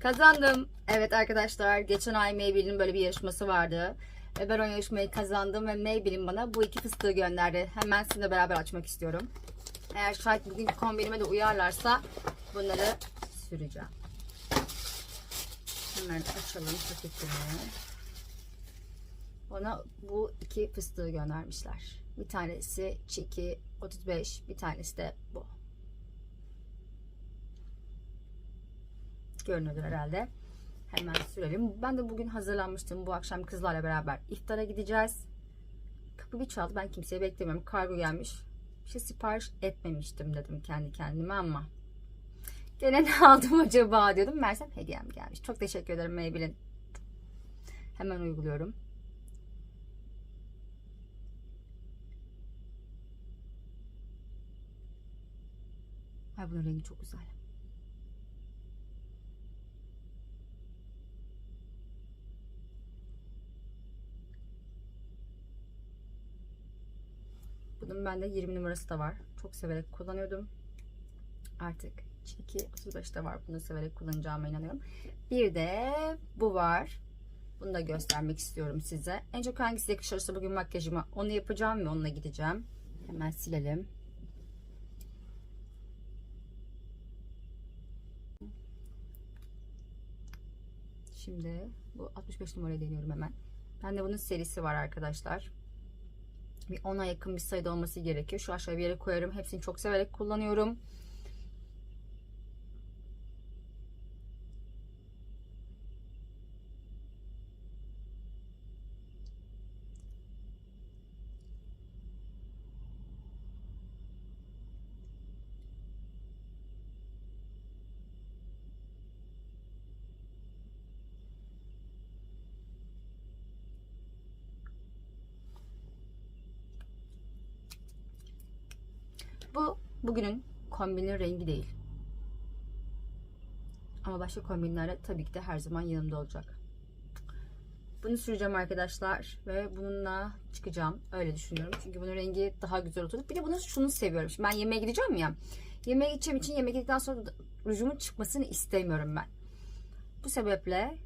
Kazandım. Evet arkadaşlar geçen ay Maybelline'in böyle bir yarışması vardı. Ve ben o yarışmayı kazandım ve Maybelline bana bu iki fıstığı gönderdi. Hemen sizinle beraber açmak istiyorum. Eğer şayet bugünkü kombinime de uyarlarsa bunları süreceğim. Hemen açalım paketini. Bana bu iki fıstığı göndermişler. Bir tanesi Çiki 35, bir tanesi de bu. Görünüyordur herhalde. Hemen sürelim. Ben de bugün hazırlanmıştım. Bu akşam kızlarla beraber iftara gideceğiz. Kapı bir çaldı. Ben kimseyi beklemiyorum. Kargo gelmiş. Bir şey sipariş etmemiştim dedim kendi kendime ama. Gene ne aldım acaba diyordum. Mersem hediyem gelmiş. Çok teşekkür ederim Maybelline. Hemen uyguluyorum. Ay bunun rengi çok güzel. Bunun bende 20 numarası da var. Çok severek kullanıyordum. Artık 2 35'te var. Bunu severek kullanacağıma inanıyorum. Bir de bu var. Bunu da göstermek istiyorum size. En çok hangisi yakışırsa bugün makyajıma onu yapacağım ve onunla gideceğim. Hemen silelim. Şimdi bu 65 numarayı deniyorum hemen. Bende bunun serisi var arkadaşlar. Bir 10'a yakın bir sayıda olması gerekiyor. Şu aşağıya bir yere koyarım. Hepsini çok severek kullanıyorum. Bu bugünün kombinin rengi değil. Ama başka kombinlerle tabii ki de her zaman yanımda olacak. Bunu süreceğim arkadaşlar ve bununla çıkacağım. Öyle düşünüyorum. Çünkü bunun rengi daha güzel oturdu. Bir de bunu şunu seviyorum. Şimdi ben yemeğe gideceğim ya. Yemeğe gideceğim için yemek yedikten sonra rujumun çıkmasını istemiyorum ben. Bu sebeple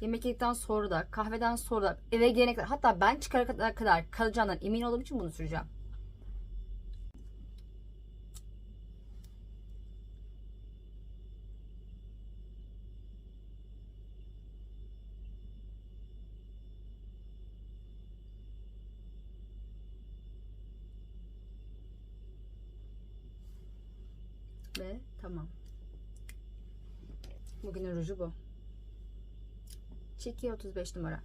yemek yedikten sonra da kahveden sonra da eve gelene kadar hatta ben çıkana kadar, kadar kalacağından emin olduğum için bunu süreceğim. Ve tamam. Bugünün ruju bu. Çeki 35 numara.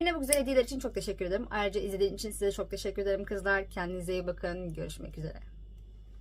Yine bu güzel hediyeler için çok teşekkür ederim. Ayrıca izlediğiniz için size çok teşekkür ederim kızlar. Kendinize iyi bakın. Görüşmek üzere.